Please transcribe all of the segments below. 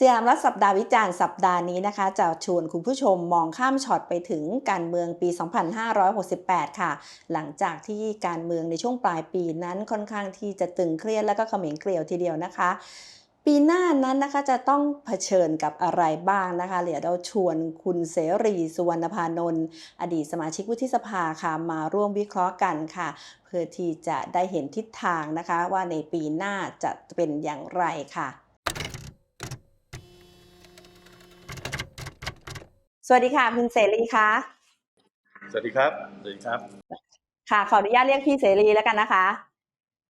สยามรัฐสัปดาห์วิจารณ์สัปดาห์นี้นะคะ จะชวนคุณผู้ชมมองข้ามช็อตไปถึงการเมืองปี 2568 ค่ะ หลังจากที่การเมืองในช่วงปลายปีนั้นค่อนข้างที่จะตึงเครียดและก็เขม็งเกลียวทีเดียวนะคะ ปีหน้านั้นนะคะจะต้องเผชิญกับอะไรบ้างนะคะเดี๋ยวเราชวนคุณเสรีสุวรรณพานนท์อดีตสมาชิกวุฒิสภาค่ะมาร่วมวิเคราะห์กันค่ะ เพื่อที่จะได้เห็นทิศทางนะคะว่าในปีหน้าจะเป็นอย่างไรค่ะ สวัสดีค่ะคุณเสรีคะสวัสดีครับ สวัสดีครับ ค่ะ ขออนุญาตเรียกพี่เสรีแล้วกันนะคะ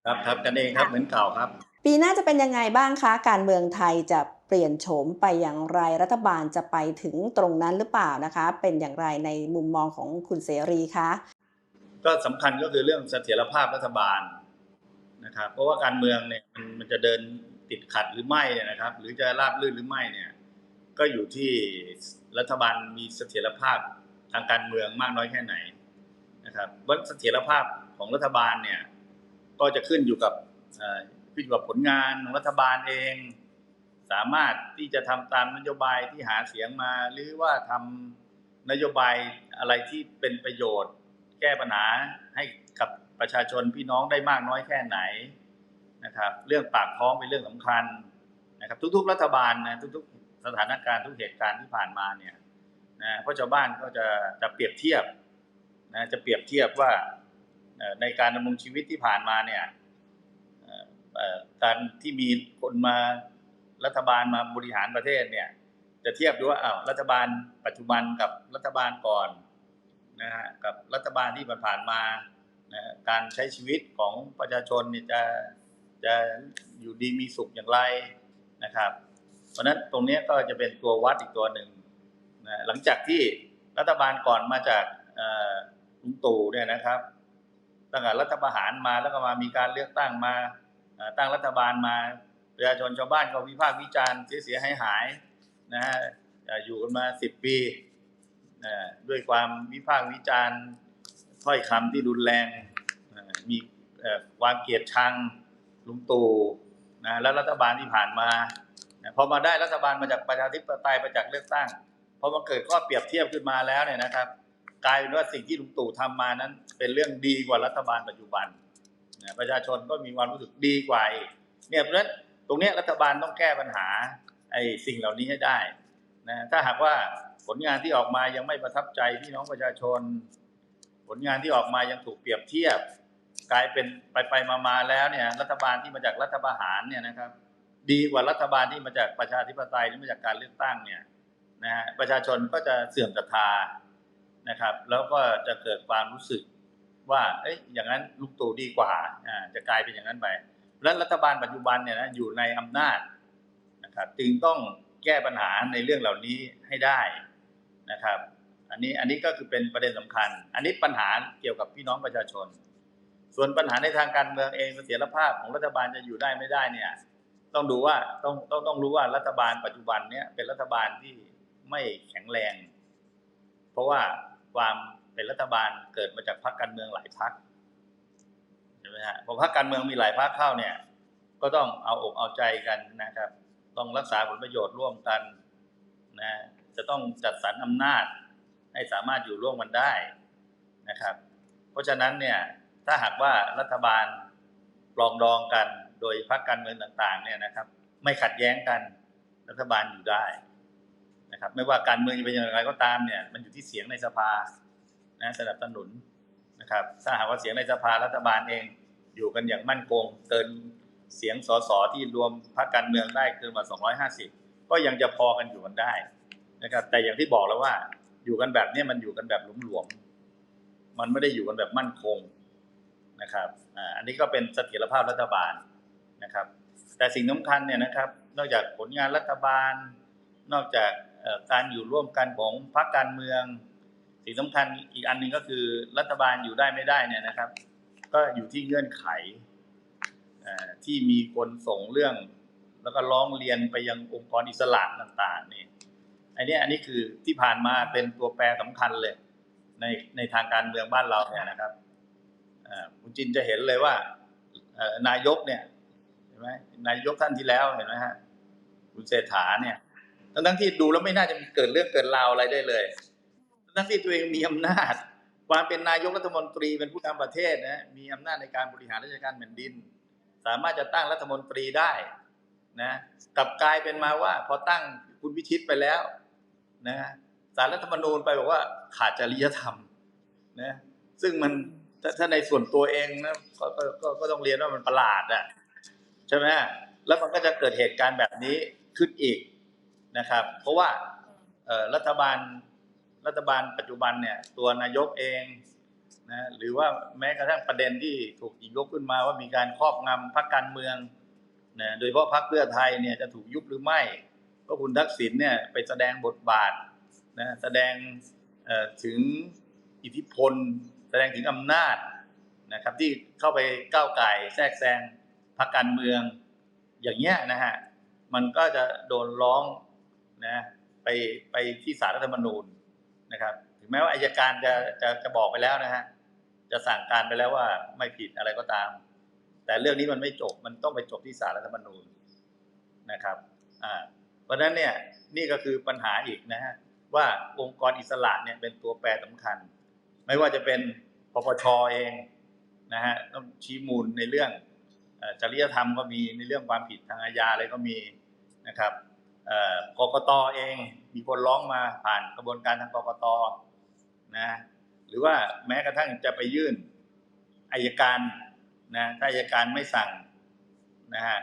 ครับครับกันเองครับเหมือนเก่าครับ ปีหน้าจะเป็นยังไงบ้างคะ การเมืองไทยจะเปลี่ยนโฉมไปอย่างไรรัฐบาลจะไปถึงตรงนั้นหรือเปล่านะคะ เป็นอย่างไรในมุมมองของคุณเสรีคะก็สำคัญก็คือเรื่องเสถียรภาพรัฐบาลนะครับ เพราะว่าการเมืองเนี่ยมันมันจะเดินติดขัดหรือไม่เนี่ยนะครับ หรือจะราบรื่นหรือไม่เนี่ย ก็อยู่ที่ รัฐบาลมีเสถียรภาพทางการเมืองมากน้อยแค่ไหนนะครับว่าเสถียรภาพของรัฐบาลเนี่ยก็จะขึ้นอยู่กับขึ้นอยู่กับผลงานของรัฐบาลเอง สามารถที่จะทำตามนโยบายที่หาเสียงมา หรือว่าทำนโยบายอะไรที่เป็นประโยชน์ แก้ปัญหาให้กับประชาชนพี่น้องได้มากน้อยแค่ไหนนะครับ เรื่องปากท้องเป็นเรื่องสำคัญนะครับ ทุก ๆ รัฐบาลนะทุก ๆ สถานการณ์ทุกเหตุการณ์ที่ผ่านมาเนี่ยนะเพราะชาวบ้านก็จะจะเปรียบเทียบนะจะเปรียบเทียบว่าในการดำรงชีวิตที่ผ่านมาเนี่ยการที่มีคนมารัฐบาลมาบริหารประเทศเนี่ย จะเทียบดูว่าอ้าวรัฐบาลปัจจุบันกับรัฐบาลก่อนนะฮะกับรัฐบาลที่ผ่านๆมานะการใช้ชีวิตของประชาชนเนี่ยจะจะอยู่ดีมีสุขอย่างไรนะครับ เพราะนั้นตรงนี้ก็จะเป็นตัววัดอีกตัวหนึ่งนะหลังจากที่รัฐบาลก่อนมาจากลุงตู่เนี่ยนะครับตั้งแต่รัฐประหารมาแล้วก็มามีการเลือกตั้งมาตั้งรัฐบาลมาประชาชนชาวบ้านก็วิพากษ์วิจารณ์เสียเสียหายหายนะฮะอยู่กันมาสิบปีด้วยความวิพากษ์วิจารณ์ถ้อยคำที่รุนแรงมีความเกลียดชังลุงตู่นะแล้วรัฐบาลที่ผ่านมา พอมาได้รัฐบาลมาจากประชาธิปไตยมาจากเลือกตั้งพอมาเกิดข้อเปรียบเทียบขึ้นมาแล้วเนี่ยนะครับ กลายเป็นว่าสิ่งที่ลุงตู่ทำมานั้น เป็นเรื่องดีกว่ารัฐบาลปัจจุบันประชาชนก็มีความรู้สึกดีกว่าเนี่ยเพราะฉะนั้นตรงนี้รัฐบาลต้องแก้ปัญหาไอ้สิ่งเหล่านี้ให้ได้นะถ้าหากว่าผลงานที่ออกมายังไม่ประทับใจพี่น้องประชาชน ผลงานที่ออกมายังถูกเปรียบเทียบ กลายเป็นไปไปมามาแล้วเนี่ย รัฐบาลที่มาจากรัฐประหารเนี่ยนะครับ ดีกว่ารัฐบาลที่มาจากประชาธิปไตยหรือมาจากการเลือกตั้งเนี่ยนะฮะประชาชนก็จะเสื่อมศรัทธานะครับ แล้วก็จะเกิดความรู้สึกว่า เอ้ยอย่างนั้นลุงตู่ดีกว่าอ่าจะกลายเป็นอย่างนั้นไปเพราะฉะนั้นรัฐบาลปัจจุบันเนี่ยนะอยู่ในอำนาจนะครับจึงต้องแก้ปัญหาในเรื่องเหล่านี้ให้ได้นะครับ อันนี้อันนี้ก็คือเป็นประเด็นสำคัญ อันนี้ปัญหาเกี่ยวกับพี่น้องประชาชน ส่วนปัญหาในทางการเมืองเองเสถียรภาพของรัฐบาลจะอยู่ได้ไม่ได้เนี่ย ต้องดูว่าต้องต้องต้องรู้ว่ารัฐบาลปัจจุบันเนี่ยเป็นรัฐบาลที่ไม่แข็งแรง เพราะว่าความเป็นรัฐบาลเกิดมาจากพรรคการเมืองหลายพรรคใช่ไหมฮะพอพรรคการเมืองมีหลายพรรคเข้าเนี่ย ก็ต้องเอาอกเอาใจกันนะครับ ต้องรักษาผลประโยชน์ร่วมกันนะจะต้องจัดสรรอำนาจ ให้สามารถอยู่ร่วมกันได้นะครับ เพราะฉะนั้นเนี่ยถ้าหากว่ารัฐบาลปลองดองกัน โดยพรรคการเมืองต่างๆ เนี่ยนะครับ ไม่ขัดแย้งกันรัฐบาลอยู่ได้นะครับ ไม่ว่าการเมืองจะเป็นอย่างไรก็ตามเนี่ย มันอยู่ที่เสียงในสภานะสนับสนุนนะครับ ถ้าหากว่าเสียงในสภารัฐบาลเองอยู่กันอย่างมั่นคงเกินเสียงสสที่รวมพรรคการเมืองได้เกินกว่า 250 ก็ยังจะพอกันอยู่กันได้นะครับ แต่อย่างที่บอกแล้วว่า อยู่กันแบบนี้มันอยู่กันแบบหลวมๆมันไม่ได้อยู่กันแบบมั่นคงนะครับ อันนี้ก็เป็นเสถียรภาพรัฐบาล นะครับ แต่สิ่งสำคัญเนี่ยนะครับ นอกจากผลงานรัฐบาล นอกจากการอยู่ร่วมกันของพรรคการเมือง สิ่งสำคัญอีกอันหนึ่งก็คือรัฐบาลอยู่ได้ไม่ได้เนี่ยนะครับ ก็อยู่ที่เงื่อนไขที่มีคนส่งเรื่อง แล้วก็ร้องเรียนไปยังองค์กรอิสระต่างๆนี่อันนี้อันนี้คือที่ผ่านมาเป็นตัวแปรสำคัญเลย ในในทางการเมืองบ้านเราเนี่ยนะครับคุณจินจะเห็นเลยว่านายกเนี่ย ห็นไหมนายกท่านที่แล้วเห็นไหมฮะคุณเศรษฐาเนี่ยทั้งทั้งที่ดูแล้วไม่น่าจะมีเกิดเรื่องเกิดราวอะไรได้เลย ทั้งที่ตัวเองมีอำนาจ ความเป็นนายกรัฐมนตรีเป็นผู้นำประเทศนะมีอำนาจในการบริหารราชการแผ่นดิน สามารถจะตั้งรัฐมนตรีได้นะกลับกลายเป็นมาว่า พอตั้งคุณพิชิตไปแล้วนะสารรัฐธรรมนูญไปบอกว่าขาดจริยธรรมนะซึ่งมันถ้าในส่วนตัวเองนะก็ก็ก็ก็ต้องเรียนว่ามันประหลาดอะ ใช่ไหมแล้วมันก็จะเกิดเหตุการณ์แบบนี้ขึ้นอีกนะครับ เพราะว่ารัฐบาลรัฐบาลปัจจุบันเนี่ยตัวนายกเองนะหรือว่าแม้กระทั่งประเด็นที่ถูกหยิบยกขึ้นมาว่ามีการครอบงำพรรคการเมืองนะโดยเฉพาะพรรคเพื่อไทยเนี่ยจะถูกยุบหรือไม่เพราะคุณทักษิณเนี่ยไปแสดงบทบาทนะแสดงถึงอิทธิพล แสดงถึงอำนาจนะครับที่เข้าไปก้าวไก่แทรกแซง พรรคการเมือง อย่างเงี้ยนะฮะมันก็จะโดนร้องนะไปไปที่ศาลรัฐธรรมนูญนะครับ ถึงแม้ว่าอายการจะจะจะบอกไปแล้วนะฮะจะสั่งการไปแล้วว่าไม่ผิดอะไรก็ตาม แต่เรื่องนี้มันไม่จบมันต้องไปจบที่ศาลรัฐธรรมนูญนะครับอ่าเพราะฉะนั้นเนี่ยนี่ก็คือปัญหาอีกนะฮะว่าองค์กรอิสระเนี่ยเป็นตัวแปรสำคัญ ไม่ว่าจะเป็นปปชเองนะฮะต้องชี้มูลในเรื่อง จริยธรรมก็มีในเรื่องความผิดทางอาญาอะไรก็มีนะครับกกตเองมีคนร้องมาผ่านกระบวนการทางกกตนะหรือว่าแม้กระทั่งจะไปยื่นอายการนะถ้าอายการไม่สั่งนะฮะ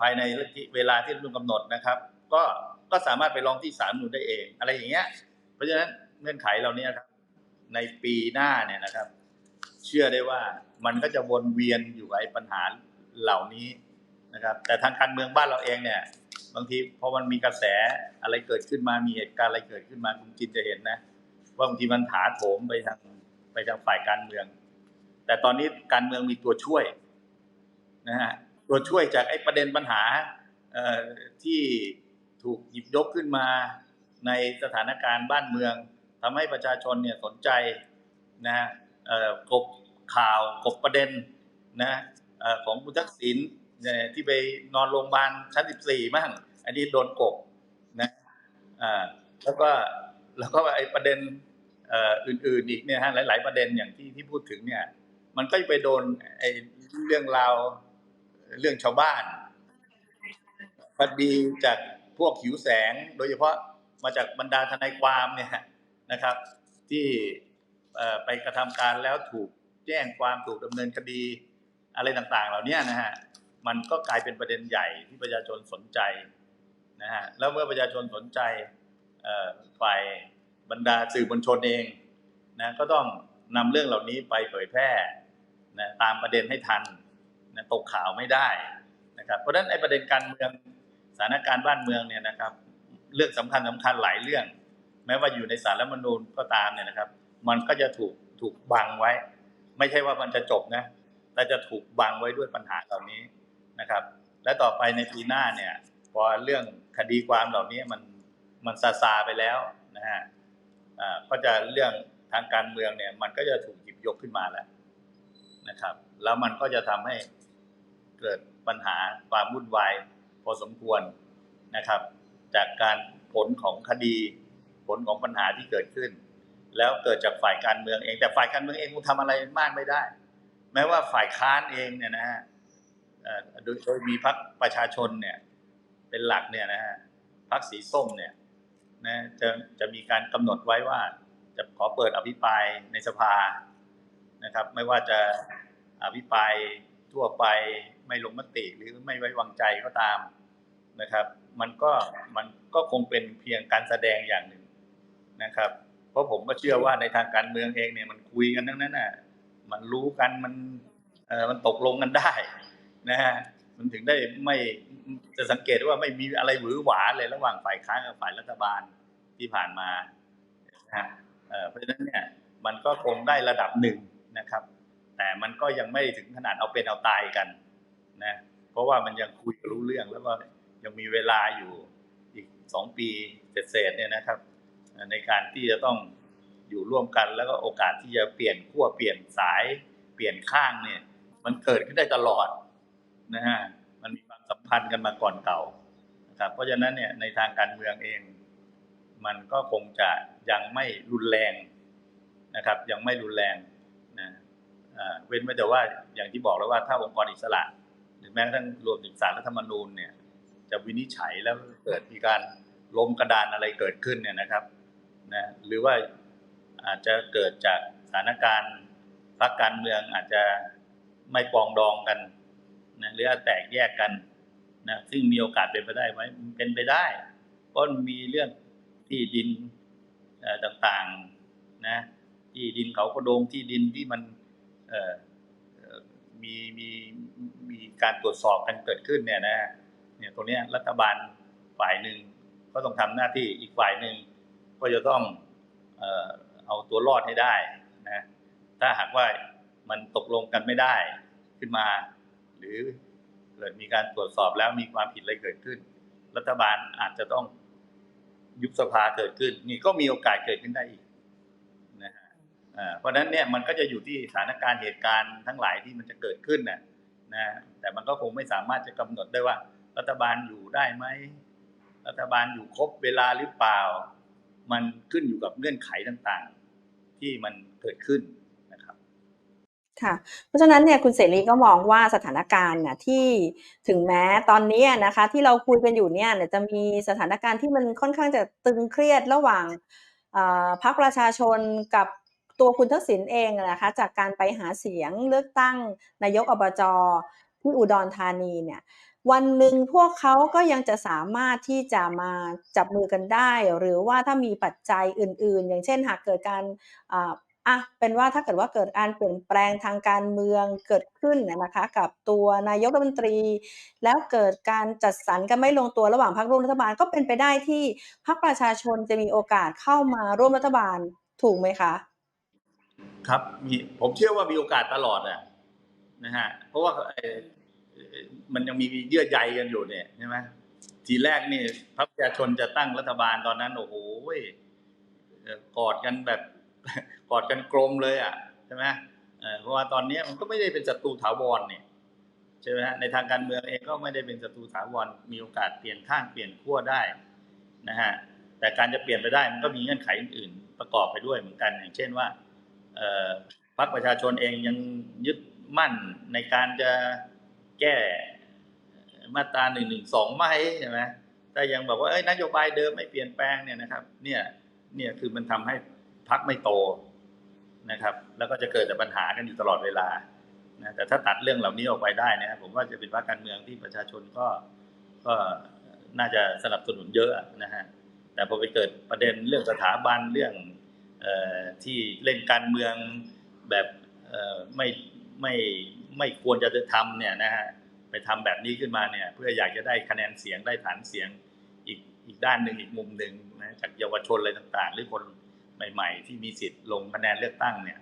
ภายในเวลาที่รัฐมนูญกำหนดนะครับ ก็ก็สามารถไปร้องที่ศาลนูญได้เอง อะไรอย่างเงี้ย เพราะฉะนั้นเงื่อนไขเหล่านี้ครับ ในปีหน้าเนี่ยนะครับ เชื่อได้ว่ามันก็จะวนเวียนอยู่กับไอ้ปัญหาเหล่านี้นะครับ แต่ทางการเมืองบ้านเราเองเนี่ย บางทีพอมันมีกระแสอะไรเกิดขึ้นมามีเหตุการณ์อะไรเกิดขึ้นมาคุณจินจะเห็นนะว่าบางทีมันถาโถมไปทางไปทางฝ่ายการเมือง แต่ตอนนี้การเมืองมีตัวช่วยนะฮะตัวช่วยจากไอ้ประเด็นปัญหาที่ถูกหยิบยกขึ้นมาในสถานการณ์บ้านเมืองทำให้ประชาชนเนี่ยสนใจนะฮะ กบข่าวกบประเด็นนะอของคุณทักษิณที่ไปนอนโรงพยาบาลชั้น 14มั่งอันนี้โดนกบนะอ่าแล้วก็แล้วก็ไอ้ประเด็นอื่นๆอีกเนี่ยฮะหลาย ๆ ประเด็นอย่างที่ที่พูดถึงเนี่ย มันก็ไปโดนไอ้เรื่องราวเรื่องชาวบ้านคดีจากพวกหิวแสง โดยเฉพาะมาจากบรรดาทนายความเนี่ยนะครับ ที่ ไปกระทำการแล้วถูกแจ้งความถูกดำเนินคดีอะไรต่างๆ เหล่านี้นะฮะมันก็กลายเป็นประเด็นใหญ่ที่ประชาชนสนใจนะฮะแล้วเมื่อประชาชนสนใจฝ่ายบรรดาสื่อมวลชนเองนะก็ต้องนำเรื่องเหล่านี้ไปเผยแพร่นะตามประเด็นให้ทันนะตกข่าวไม่ได้นะครับเพราะฉะนั้นไอ้ประเด็นการเมืองสถานการณ์บ้านเมืองเนี่ยนะครับ เรื่องสำคัญสำคัญหลายเรื่อง แม้ว่าอยู่ในสารรัฐมนูญก็ตามเนี่ยนะครับ มันก็จะถูกถูกบังไว้ ไม่ใช่ว่ามันจะจบนะ แต่จะถูกบังไว้ด้วยปัญหาเหล่านี้นะครับ และต่อไปในปีหน้าเนี่ย พอเรื่องคดีความเหล่านี้มันมันซาซาไปแล้วนะฮะก็จะเรื่องทางการเมืองเนี่ย มันก็จะถูกหยิบยกขึ้นมาแล้วนะครับ แล้วมันก็จะทำให้เกิดปัญหาความวุ่นวายพอสมควรนะครับ จากการผลของคดีผลของปัญหาที่เกิดขึ้น แล้วเกิดจากฝ่ายการเมืองเอง แต่ฝ่ายการเมืองเองคงทำอะไรมากไม่ได้ แม้ว่าฝ่ายค้านเองเนี่ยนะฮะโดยโดยมีพรรคประชาชนเนี่ยเป็นหลักเนี่ยนะฮะพรรคสีส้มเนี่ยนะจะจะมีการกำหนดไว้ว่า จะขอเปิดอภิปรายในสภานะครับ ไม่ว่าจะอภิปรายทั่วไปไม่ลงมติหรือไม่ไว้วางใจก็ตามนะครับ มันก็มันก็คงเป็นเพียงการแสดงอย่างหนึ่งนะครับ ราะผมก็เชื่อว่าในทางการเมืองเองเนี่ยมันคุยกันทั้งนั้นน่ะ มันรู้กันมันเออมันตกลงกันได้ นะฮะมันถึงได้ไม่จะสังเกตว่าไม่มีอะไรหวือหวาเลยระหว่างฝ่ายค้านกับฝ่ายรัฐบาลที่ผ่านมานะฮะเพราะฉะนั้นเนี่ยมันก็คงได้ระดับหนึ่งนะครับ แต่มันก็ยังไม่ถึงขนาดเอาเป็นเอาตายกันนะเพราะว่ามันยังคุยรู้เรื่องแล้วก็ยังมีเวลาอยู่อีกสองปีเศษๆเนี่ยนะครับ ในการที่จะต้องอยู่ร่วมกันแล้วก็โอกาสที่จะเปลี่ยนขั้วเปลี่ยนสาย เปลี่ยนข้างเนี่ย มันเกิดขึ้นได้ตลอดนะฮะมันมีความสัมพันธ์กันมาก่อนเก่าครับเพราะฉะนั้นเนี่ยในทางการเมืองเอง มันก็คงจะยังไม่รุนแรงนะครับ ยังไม่รุนแรงนะเอ่อเว้นไว้แต่ว่าอย่างที่บอกแล้วว่าถ้าองค์กรอิสระ หรือแม้กระทั่งรวมถึงสารรัฐธรรมนูญเนี่ย จะวินิจฉัยแล้วเกิดมีการล้มกระดานอะไรเกิดขึ้นเนี่ยนะครับ นะหรือว่าอาจจะเกิดจากสถานการณ์พรรคการเมืองอาจจะไม่ปองดองกันนะหรืออาจแตกแยกกันนะซึ่งมีโอกาสเป็นไปได้ไหมเป็นไปได้เพราะมีเรื่องที่ดินต่างๆนะที่ดินเขากระโดงที่ดินที่มันมีมีมีการตรวจสอบกันเกิดขึ้นเนี่ยนะเนี่ยตรงนี้รัฐบาลฝ่ายหนึ่งก็ต้องทำหน้าที่อีกฝ่ายหนึ่ง ก็จะต้องเอาตัวรอดให้ได้นะถ้าหากว่ามันตกลงกันไม่ได้ขึ้นมา หรือเกิดมีการตรวจสอบแล้วมีความผิดอะไรเกิดขึ้น รัฐบาลอาจจะต้องยุบสภาเกิดขึ้น นี่ก็มีโอกาสเกิดขึ้นได้อีกนะฮะเพราะฉะนั้นเนี่ยมันก็จะอยู่ที่สถานการณ์เหตุการณ์ทั้งหลายที่มันจะเกิดขึ้นน่ะนะแต่มันก็คงไม่สามารถจะกำหนดได้ว่า รัฐบาลอยู่ได้ไหมรัฐบาลอยู่ครบเวลาหรือเปล่า มันขึ้นอยู่กับเงื่อนไขต่างๆ ที่มันเกิดขึ้นนะครับค่ะ เพราะฉะนั้นเนี่ยคุณเสรีก็มองว่าสถานการณ์น่ะที่ถึงแม้ตอนนี้นะคะ ที่เราคุยกันอยู่เนี่ยจะมีสถานการณ์ที่มันค่อนข้างจะตึงเครียดระหว่างพรรคประชาชนกับตัวคุณทักษิณเองนะคะจากการไปหาเสียงเลือกตั้งนายกอบจที่อุดรธานีเนี่ย วันหนึ่งพวกเขาก็ยังจะสามารถที่จะมาจับมือกันได้ หรือว่าถ้ามีปัจจัยอื่น ๆ อย่างเช่นหากเกิดการอะเป็นว่าถ้าเกิดว่าเกิดการเปลี่ยนแปลงทางการเมืองเกิดขึ้นนะคะ กับตัวนายกรัฐมนตรี แล้วเกิดการจัดสรรกันไม่ลงตัวระหว่างพรรคร่วมรัฐบาลก็เป็นไปได้ที่พรรคประชาชนจะมีโอกาสเข้ามาร่วมรัฐบาลถูกไหมคะ ครับมีผมเชื่อว่ามีโอกาสตลอดอะนะฮะเพราะว่า มันยังมีเยื่อใยกันอยู่เนี่ยใช่ไหมทีแรกนี่พรรคประชาชนจะตั้งรัฐบาลตอนนั้น โอ้โหเออกอดกันแบบกอดกันกลมเลยอะใช่ไหมเพราะว่าตอนนี้มันก็ไม่ได้เป็นศัตรูถาวรเนี่ยใช่ไหมในทางการเมืองเองก็ไม่ได้เป็นศัตรูถาวรมีโอกาสเปลี่ยนข้างเปลี่ยนขั้วได้นะฮะแต่การจะเปลี่ยนไปได้มันก็มีเงื่อนไขอื่นๆประกอบไปด้วยเหมือนกัน อย่างเช่นว่าพรรคประชาชนเองยังยึดมั่นในการจะ แก้มาตราหนึ่งหนึ่งสองไหมใช่ไหมถ้ายังบอกว่าเอ้ยนโยบายเดิมไม่เปลี่ยนแปลงเนี่ยนะครับ เนี่ยเนี่ยคือมันทำให้พรรคไม่โตนะครับ แล้วก็จะเกิดแต่ปัญหากันอยู่ตลอดเวลานะแต่ถ้าตัดเรื่องเหล่านี้ออกไปได้นะครับ ผมว่าจะเป็นพรรคการเมืองที่ประชาชนก็ก็น่าจะสนับสนุนเยอะนะฮะแต่พอไปเกิดประเด็นเรื่องสถาบันเรื่องอที่เล่นการเมืองแบบเอ่ไม่ไม่ ไม่ควรจะทำเนี่ยนะฮะไปทำแบบนี้ขึ้นมาเนี่ยเพื่ออยากจะได้คะแนนเสียงได้ฐานเสียงอีกอีกด้านหนึ่งอีกมุมหนึ่งนะจากเยาวชนอะไรต่าง ๆ หรือคนใหม่ ๆ ที่มีสิทธิ์ลงคะแนนเลือกตั้งเนี่ย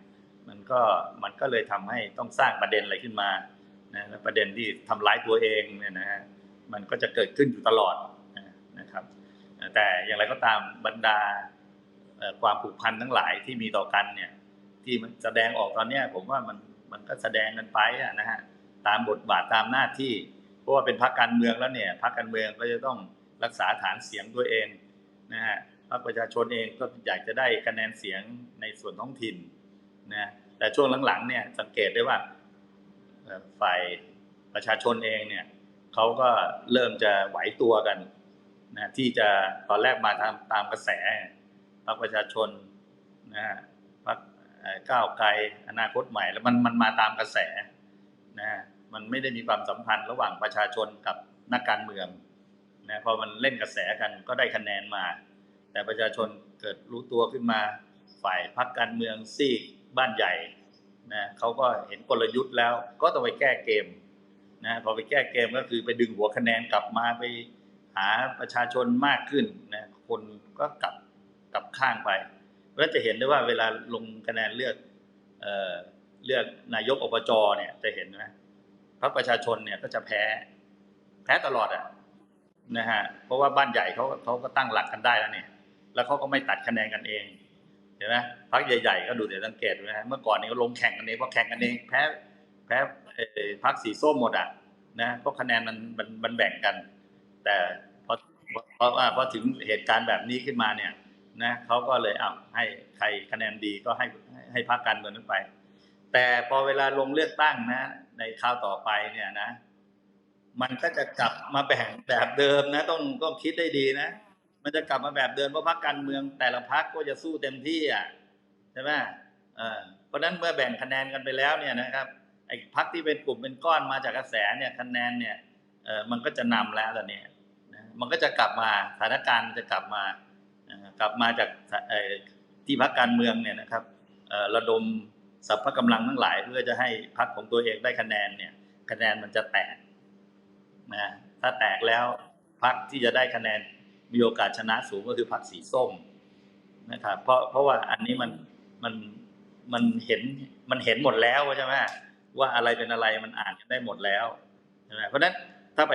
มันก็มันก็เลยทำให้ต้องสร้างประเด็นอะไรขึ้นมานะประเด็นที่ทำร้ายตัวเองเนี่ยนะฮะมันก็จะเกิดขึ้นอยู่ตลอดนะครับแต่อย่างไรก็ตามบรรดาความผูกพันทั้งหลายที่มีต่อกันเนี่ยที่มันแสดงออกตอนนี้ผมว่ามัน มันก็แสดงกันไปนะฮะตามบทบาทตามหน้าที่ เพราะว่าเป็นพรรคการเมืองแล้วเนี่ยพรรคการเมืองก็จะต้องรักษาฐานเสียงตัวเองนะฮะพรรคประชาชนเองก็อยากจะได้คะแนนเสียงในส่วนท้องถิ่นนะแต่ช่วงหลังๆเนี่ยสังเกตได้ว่าฝ่ายประชาชนเองเนี่ยเขาก็เริ่มจะไหวตัวกันนะที่จะตอนแรกมาตามตามกระแสพรรคประชาชนนะฮะ ก้าวไกลอนาคตใหม่ แล้วมันมันมาตามกระแสนะฮะมันไม่ได้มีความสัมพันธ์ระหว่างประชาชนกับนักการเมืองนะพอมันเล่นกระแสกันก็ได้คะแนนมา แต่ประชาชนเกิดรู้ตัวขึ้นมา ฝ่ายพรรคการเมืองซีกบ้านใหญ่นะเขาก็เห็นกลยุทธ์แล้วก็ต้องไปแก้เกมนะพอไปแก้เกมก็คือไปดึงหัวคะแนนกลับมาไปหาประชาชนมากขึ้นนะคนก็กลับกลับข้างไป เพราจะเห็นได้ว่าเวลาลงคะแนนเลือกเออเลือกนายกอบจเนี่ย จะเห็นไหมพรรคประชาชนเนี่ยก็จะแพ้ แพ้ตลอดอะนะฮะเพราะว่าบ้านใหญ่เขาเขาก็ตั้งหลักกันได้แล้วเนี่ย แล้วเขาก็ไม่ตัดคะแนนกันเองเห็นไหมพรรคใหญ่ๆก็ดูเดี๋ยวสังเกตนะฮะเมื่อก่อนนี้ก็ลงแข่งกันเองพอแข่งกันเองแพ้แพ้พรรคสีส้มหมดอะนะเพราะคะแนนมันมันมันแบ่งกัน แต่พอเพราะว่าพอถึงเหตุการณ์แบบนี้ขึ้นมาเนี่ย นะเขาก็เลยเอาให้ใครคะแนนดีก็ให้ให้พรรคการเมืองนั้นไป แต่พอเวลาลงเลือกตั้งนะ ในคราวต่อไปเนี่ยนะ มันก็จะกลับมาแบ่งแบบเดิมนะ ต้องต้องคิดได้ดีนะ มันจะกลับมาแบบเดิมเพราะพรรคการเมือง แต่ละพรรคก็จะสู้เต็มที่อะใช่ไหมเออเพราะนั้นเมื่อแบ่งคะแนนกันไปแล้วเนี่ยนะครับไอ้พรรคที่เป็นกลุ่มเป็นก้อนมาจากกระแสเนี่ยคะแนนเนี่ยเออมันก็จะนำแล้วตอนนี้มันก็จะกลับมาสถานการณ์มันจะกลับมา กลับมาจากที่พรรคการเมืองเนี่ยนะครับระดมสรรพกำลังทั้งหลายเพื่อจะให้พรรคของตัวเองได้คะแนนเนี่ย คะแนนมันจะแตกนะถ้าแตกแล้วพรรคที่จะได้คะแนนมีโอกาสชนะสูงก็คือพรรคสีส้มนะครับเพราะเพราะว่าอันนี้มันมันมันเห็นมันเห็นหมดแล้วใช่ไหมว่าอะไรเป็นอะไรมันอ่านกันได้หมดแล้วใช่ไหมเพราะฉะนั้นถ้าไป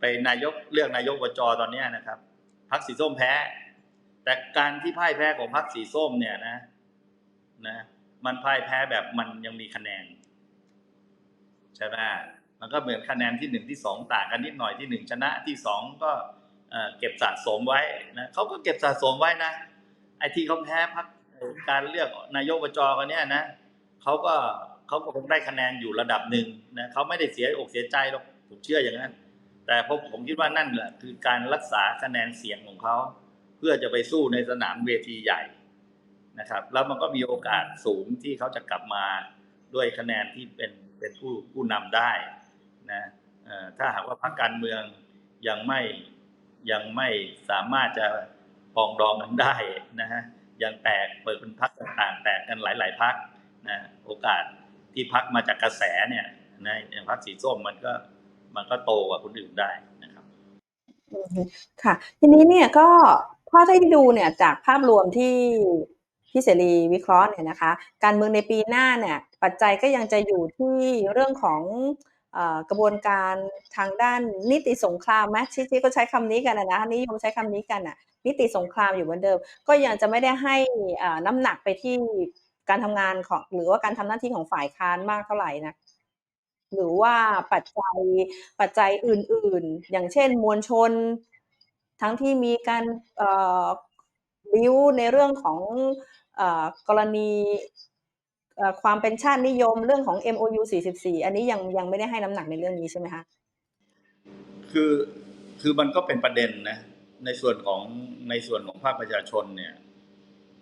ไปนายกเลือกนายกอบจตอนนี้นะครับพรรคสีส้มแพ้ แต่การที่พ่ายแพ้ของพรรคสีส้มเนี่ยนะ นะ มันพ่ายแพ้แบบมันยังมีคะแนนใช่ไหมมันก็เหมือนคะแนนที่หนึ่งที่สองต่างกันนิดหน่อยที่หนึ่งชนะที่สองก็เก็บสะสมไว้นะเขาก็เก็บสะสมไว้นะไอ้ที่เขาแพ้พักการเลือกนายกอบจกันเนี่ยนะเขาก็เขาก็คงได้คะแนนอยู่ระดับหนึ่งนะเขาไม่ได้เสียอกเสียใจหรอกผมเชื่ออย่างนั้น แต่ผมผมคิดว่านั่นแหละคือการรักษาคะแนนเสียงของเขา เพื่อจะไปสู้ในสนามเวทีใหญ่นะครับ แล้วมันก็มีโอกาสสูงที่เขาจะกลับมาด้วยคะแนนที่เป็นเป็นผู้ผู้นำได้นะถ้าหากว่าพรรคการเมืองยังไม่ยังไม่สามารถจะปองดองกันได้นะฮะยังแตกเปิดเป็นพรรคต่างๆแตกกันหลายๆพรรคนะโอกาสที่พรรคมาจากกระแสเนี่ยนะอย่างพรรคสีส้มมันก็มันก็โตกว่าคนอื่นได้นะครับ ค่ะ ทีนี้เนี่ยก็ ถ้าได้ดูเนี่ยจากภาพรวมที่พี่เสรีวิเคราะห์เนี่ยนะคะ การเมืองในปีหน้าเนี่ยปัจจัยก็ยังจะอยู่ที่เรื่องของอกระบวนการทางด้านนิติสงครามไหมที่ก็ใช้คำนี้กันนะนิยมใช้คำนี้กันอะนิติสงครามอยู่เหมือนเดิม ก็ยังจะไม่ได้ให้น้ำหนักไปที่การทำงานของหรือว่าการทำหน้าที่ของฝ่ายค้านมากเท่าไหร่นะหรือว่าปัจจัยปัจจัยอื่น ๆ อย่างเช่น มวลชน ทั้งที่มีการบิวในเรื่องของอกรณีความเป็นชาตินิยมเรื่องของ MOU 44 อันนี้ยังยังไม่ได้ให้น้ำหนักในเรื่องนี้ใช่ไหมคะคือคือมันก็เป็นประเด็นนะในส่วนของในส่วนของภาคประชาชนเนี่ย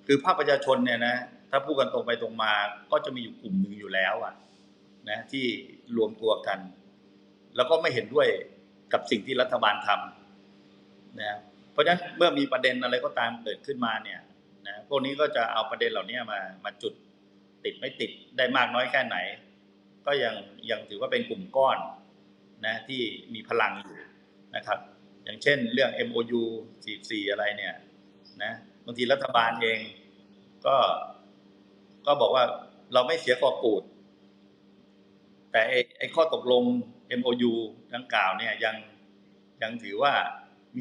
คือภาคประชาชนเนี่ยนะถ้าพูดกันตรงไปตรงมาก็จะมีอยู่กลุ่มหนึ่งอยู่แล้วอะนะที่รวมตัวกัน แล้วก็ไม่เห็นด้วยกับสิ่งที่รัฐบาลทำ นะเพราะฉะนั้นเมื่อมีประเด็นอะไรก็ตามเกิดขึ้นมาเนี่ยนะพวกนี้ก็จะเอาประเด็นเหล่านี้มามาจุดติดไม่ติดได้มากน้อยแค่ไหน ก็ยังยังถือว่าเป็นกลุ่มก้อนนะที่มีพลังอยู่นะครับ อย่างเช่นเรื่อง MOU 44 อะไรเนี่ยนะบางทีรัฐบาลเองก็ก็บอกว่าเราไม่เสียกอกูด แต่ไอ้ข้อตกลง MOU ดังกล่าวเนี่ยยังยังถือว่า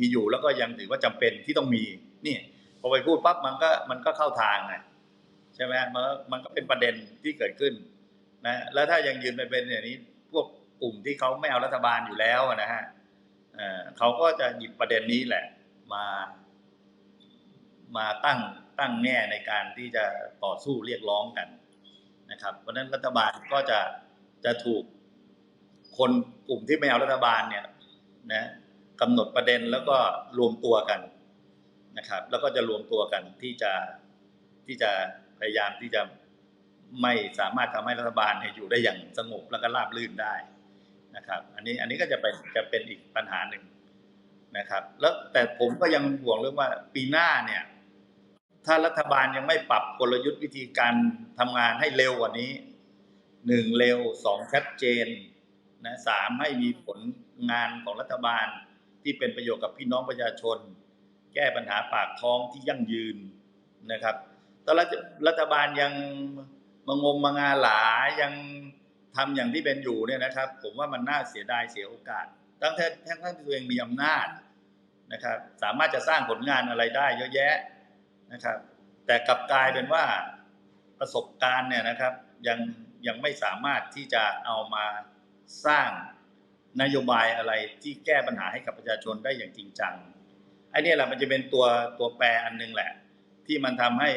มีอยู่แล้วก็ยังถือว่าจำเป็นที่ต้องมีนี่พอไปพูดปั๊บมันก็มันก็เข้าทางไงใช่ไหมมันก็มันก็เป็นประเด็นที่เกิดขึ้นนะแล้วถ้ายังยืนไปเป็นอย่างนี้ พวกกลุ่มที่เขาไม่เอารัฐบาลอยู่แล้วนะฮะเขาก็จะหยิบประเด็นนี้แหละ มา มาตั้งตั้งแง่ในการที่จะต่อสู้เรียกร้องกันนะครับ เพราะฉะนั้นรัฐบาลก็จะจะถูกคนกลุ่มที่ไม่เอารัฐบาลเนี่ยนะ กำหนดประเด็นแล้วก็รวมตัวกันนะครับ แล้วก็จะรวมตัวกันที่จะที่จะพยายามที่จะไม่สามารถทำให้รัฐบาลอยู่ได้อย่างสงบแล้วก็ราบรื่นได้นะครับ อันนี้อันนี้ก็จะเป็นจะเป็นอีกปัญหาหนึ่งนะครับ แล้วแต่ผมก็ยังห่วงเรื่องว่าปีหน้าเนี่ย ถ้ารัฐบาลยังไม่ปรับกลยุทธ์วิธีการทำงานให้เร็วกว่านี้หนึ่งเร็วสองชัดเจนนะสามให้มีผลงานของรัฐบาล ที่เป็นประโยชน์กับพี่น้องประชาชน แก้ปัญหาปากท้องที่ยั่งยืนนะครับแต่รัฐรัฐบาลยังมางมมางาหลายังทำอย่างที่เป็นอยู่เนี่ยนะครับ ผมว่ามันน่าเสียดายเสียโอกาส ตั้งแต่ทั้งที่ตัวเองมีอำนาจนะครับ สามารถจะสร้างผลงานอะไรได้เยอะแยะนะครับ แต่กลับกลายเป็นว่าประสบการณ์เนี่ยนะครับยังยังไม่สามารถที่จะเอามาสร้าง นโยบายอะไรที่แก้ปัญหาให้กับประชาชนได้อย่างจริงจังไอ้นี่แหละมันจะเป็นตัวตัวแปรอันหนึงแหละ ที่มันทำให้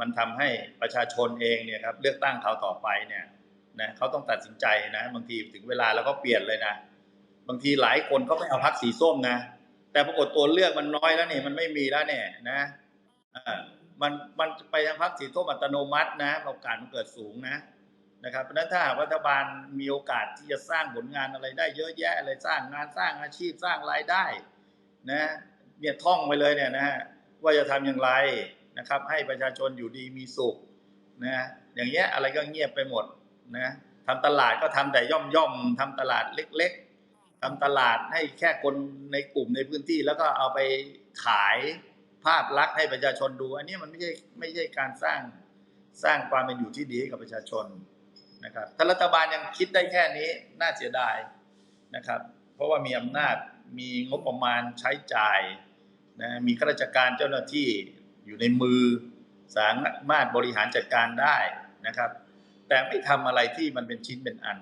มันทำให้ประชาชนเองเนี่ยครับเลือกตั้งเขาต่อไปเนี่ยนะเขาต้องตัดสินใจนะบางทีถึงเวลาแล้วก็เปลี่ยนเลยนะบางทีหลายคนก็ไม่เอาพักสีส้มนะแต่ปรากฏตัวเลือกมันน้อยแล้วเนี่ยมันไม่มีแล้วเนี่ยนะอ่ามันมันไปทางพักสีส้มอัตโนมัตินะโอกาสมันเกิดสูงนะ นะครับเพราะฉะนั้นถ้าหากรัฐบาลมีโอกาสที่จะสร้างผลงานอะไรได้เยอะแยะเลยสร้างงานสร้างอาชีพสร้างรายได้นะเนี่ยท่องไปเลยเนี่ยนะฮะว่าจะทำอย่างไรนะครับ ให้ประชาชนอยู่ดีมีสุขนะอย่างเงี้ยอะไรก็เงียบไปหมดนะทำตลาดก็ทำแต่ย่อมย่อมทำตลาดเล็ก ๆทำตลาดให้แค่คนในกลุ่มในพื้นที่ แล้วก็เอาไปขายภาพลักษณ์ให้ประชาชนดู อันนี้มันไม่ใช่ไม่ใช่การสร้างสร้างความเป็นอยู่ที่ดีให้กับประชาชน นะครับถ้ารัฐบาลยังคิดได้แค่นี้น่าเสียดายนะครับ เพราะว่ามีอำนาจมีงบประมาณใช้จ่ายนะมีข้าราชการเจ้าหน้าที่อยู่ในมือสามารถบริหารจัดการได้นะครับ แต่ไม่ทำอะไรที่มันเป็นชิ้นเป็นอัน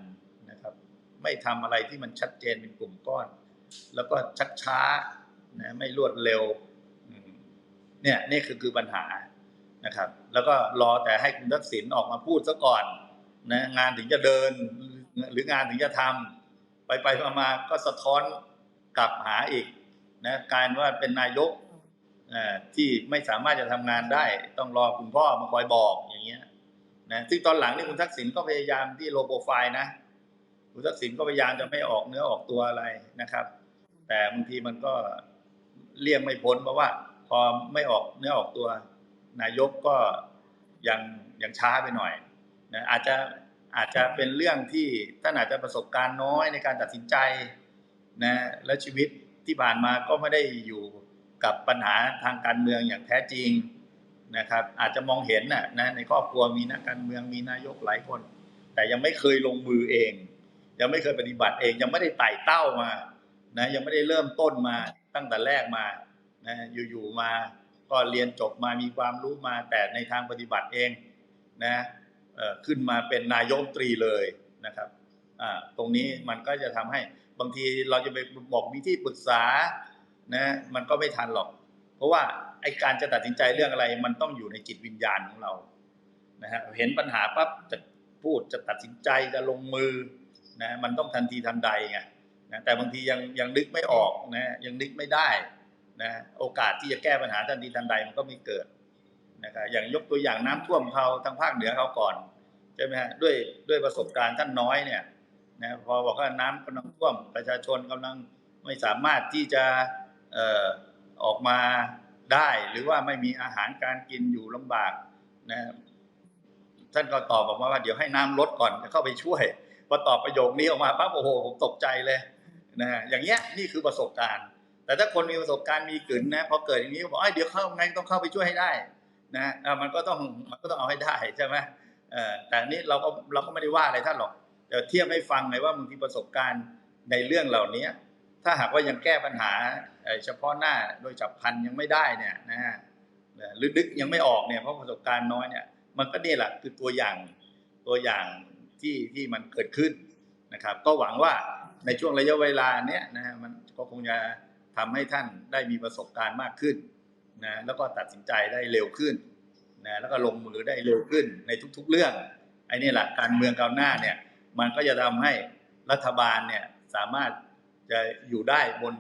นะครับ ไม่ทำอะไรที่มันชัดเจนเป็นกลุ่มก้อน แล้วก็ชักช้านะไม่รวดเร็วเนี่ยนี่คือคือปัญหานะครับ แล้วก็รอแต่ให้คุณทักษิณออกมาพูดซะก่อน นะงานถึงจะเดิน หรืองานถึงจะทำไปไปมาก็สะท้อนกลับหาอีกนะการว่าเป็นนายกที่ไม่สามารถจะทำงานได้ ต้องรอคุณพ่อมาคอยบอกอย่างเงี้ยนะซึ่งตอนหลังนี่คุณทักษิณก็พยายามที่โลโปรไฟล์นะ คุณทักษิณก็พยายามจะไม่ออกเนื้อออกตัวอะไรนะครับ แต่บางทีมันก็เลี่ยงไม่พ้นเพราะว่า พอไม่ออกเนื้อออกตัวนายกก็ยังยังช้าไปหน่อย นะอาจจะอาจจะเป็นเรื่องที่ท่านอาจจะประสบการณ์น้อยในการตัดสินใจนะและชีวิตที่ผ่านมาก็ไม่ได้อยู่กับปัญหาทางการเมืองอย่างแท้จริงนะครับ อาจจะมองเห็นนะนะในครอบครัวมีนักการเมืองมีนายกหลายคน แต่ยังไม่เคยลงมือเอง ยังไม่เคยปฏิบัติเอง ยังไม่ได้ไต่เต้ามานะยังไม่ได้เริ่มต้นมาตั้งแต่แรกมานะอยู่ๆมาก็เรียนจบมามีความรู้มาแต่ในทางปฏิบัติเองนะ ขึ้นมาเป็นนายกรัฐมตรีเลยนะครับตรงนี้มันก็จะทำให้บางทีเราจะไปบอกมีที่ปรึกษานะมันก็ไม่ทันหรอก เพราะว่าไอการจะตัดสินใจเรื่องอะไร มันต้องอยู่ในจิตวิญญาณของเรานะฮะเห็นปัญหาปั๊บจะพูดจะตัดสินใจจะลงมือนะมันต้องทันทีทันใดไงนะแต่บางทียังยังนึกไม่ออกนะยังนึกไม่ได้นะโอกาสที่จะแก้ปัญหาทันทีทันใดมันก็ไม่เกิดนะครับอย่างยกตัวอย่างน้ำท่วมเขาทางภาคเหนือเขาก่อน ช่ไหมฮะด้วยด้วยประสบการณ์ท่านน้อยเนี่ยนะพอบอกว่าน้ำกำลังท่วมประชาชนกำลังไม่สามารถที่จะเอ่อออกมาได้ หรือว่าไม่มีอาหารการกินอยู่ลำบากนะท่านก็ตอบบอกมาว่าเดี๋ยวให้น้ำลดก่อนจะเข้าไปช่วยพอตอบประโยคนี้ออกมาปั๊บโอ้โหผมตกใจเลยนะฮะอย่างเงี้ยนี่คือประสบการณ์ แต่ถ้าคนมีประสบการณ์มีกลืนนะพอเกิดอย่างนี้ก็บอกเอ้เดี๋ยวเข้าไงต้องเข้าไปช่วยให้ได้นะมันก็ต้องมันก็ต้องเอาให้ได้ใช่ไหม แต่นี้เราก็เราก็ไม่ได้ว่าอะไรท่านหรอกแต่เทียบให้ฟังไงว่าบางทีประสบการณ์ในเรื่องเหล่านี้ถ้าหากว่ายังแก้ปัญหาเฉพาะหน้าโดยฉับพันยังไม่ได้เนี่ยนะฮะหรือนึกยังไม่ออกเนี่ยเพราะประสบการณ์น้อยเนี่ยมันก็นี่แหละคือตัวอย่างตัวอย่างที่ที่มันเกิดขึ้นนะครับ ก็หวังว่าในช่วงระยะเวลาเนี้ยนะฮะมันก็คงจะทำให้ท่านได้มีประสบการณ์มากขึ้นนะแล้วก็ตัดสินใจได้เร็วขึ้น นะแล้วก็ลงมือได้เร็วขึ้นในทุกๆเรื่องไอ้นี่แหละการเมืองก้าวหน้าเนี่ยมันก็จะทำให้รัฐบาลเนี่ยสามารถจะอยู่ได้บน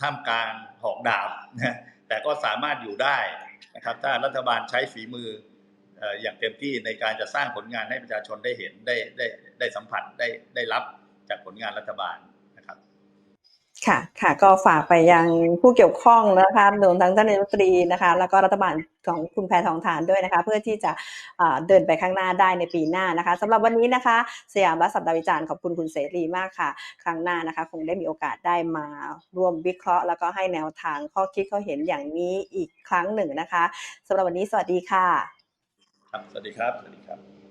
ท่ามกลางหอกดาบนะแต่ก็สามารถอยู่ได้นะครับถ้ารัฐบาลใช้ฝีมืออย่างเต็มที่ในการจะสร้างผลงานให้ประชาชนได้เห็นได้ได้ได้สัมผัสได้ได้รับจากผลงานรัฐบาล ค่ะ ค่ะ ก็ฝากไปยังผู้เกี่ยวข้องนะคะรวมทั้งท่านนายกรัฐมนตรีนะคะ แล้วก็รัฐบาลของคุณแพทองทานด้วยนะคะ เพื่อที่จะเดินไปข้างหน้าได้ในปีหน้านะคะสำหรับวันนี้นะคะ สยามรัฐสัปดาห์วิจารณ์ขอบคุณคุณเสรีมากค่ะ ครั้งหน้านะคะ คงได้มีโอกาสได้มาร่วมวิเคราะห์ แล้วก็ให้แนวทางข้อคิดเขาเห็นอย่างนี้อีกครั้งหนึ่งนะคะสำหรับวันนี้สวัสดีค่ะ ครับ สวัสดีครับ สวัสดีครับ